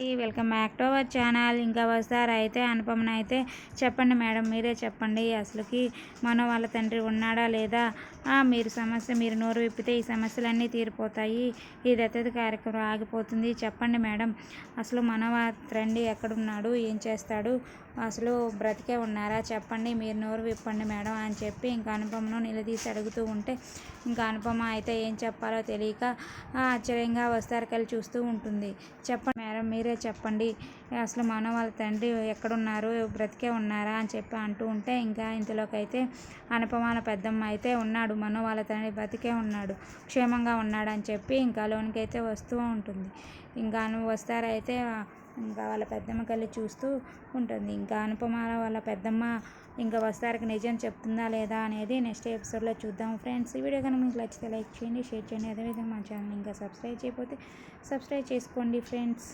Welcome back to our channel. ఇంకా వస్తారు అయితే అనుపమన అయితే చెప్పండి మేడం మీరే చెప్పండి. అసలుకి మనం వాళ్ళ తండ్రి ఉన్నాడా లేదా? మీరు సమస్య మీరు నోరు విప్పితే ఈ సమస్యలన్నీ తీరిపోతాయి. ఈ దత్తత కార్యక్రమం ఆగిపోతుంది. చెప్పండి మేడం అసలు మన తండ్రి ఎక్కడున్నాడు? ఏం చేస్తాడు? అసలు బ్రతికే ఉన్నారా? చెప్పండి మీరు నోరు విప్పండి మేడం అని చెప్పి ఇంకా అనుపమను నిలదీసి అడుగుతూ ఉంటే ఇంకా అనుపమ అయితే ఏం చెప్పాలో తెలియక ఆశ్చర్యంగా వస్తారు కలిసి చూస్తూ ఉంటుంది. చెప్పండి మేడం మీరు చెప్పండి. అసలు మనవాళ్ళ తండ్రి ఎక్కడున్నారు? బ్రతికే ఉన్నారా? అని చెప్పి అంటూ ఉంటే ఇంకా ఇంతలోకైతే అనుపమాల పెద్దమ్మ అయితే ఉన్నాడు. మనో వాళ్ళ తండ్రి బ్రతికే ఉన్నాడు. క్షేమంగా ఉన్నాడు అని చెప్పి ఇంకా లోనికి అయితే వస్తూ ఉంటుంది. ఇంకా నువ్వు వస్తారైతే ఇంకా వాళ్ళ పెద్దమ్మ కలిసి చూస్తూ ఉంటుంది. ఇంకా అనుపమాల వాళ్ళ పెద్దమ్మ ఇంకా వస్తారికి నిజం చెప్తుందా లేదా అనేది నెక్స్ట్ ఎపిసోడ్లో చూద్దాం ఫ్రెండ్స్. ఈ వీడియో కనుక మీకు నచ్చితే లైక్ చేయండి షేర్ చేయండి. అదేవిధంగా మా ఛానల్ ఇంకా సబ్స్క్రైబ్ చేయకపోతే సబ్స్క్రైబ్ చేసుకోండి ఫ్రెండ్స్.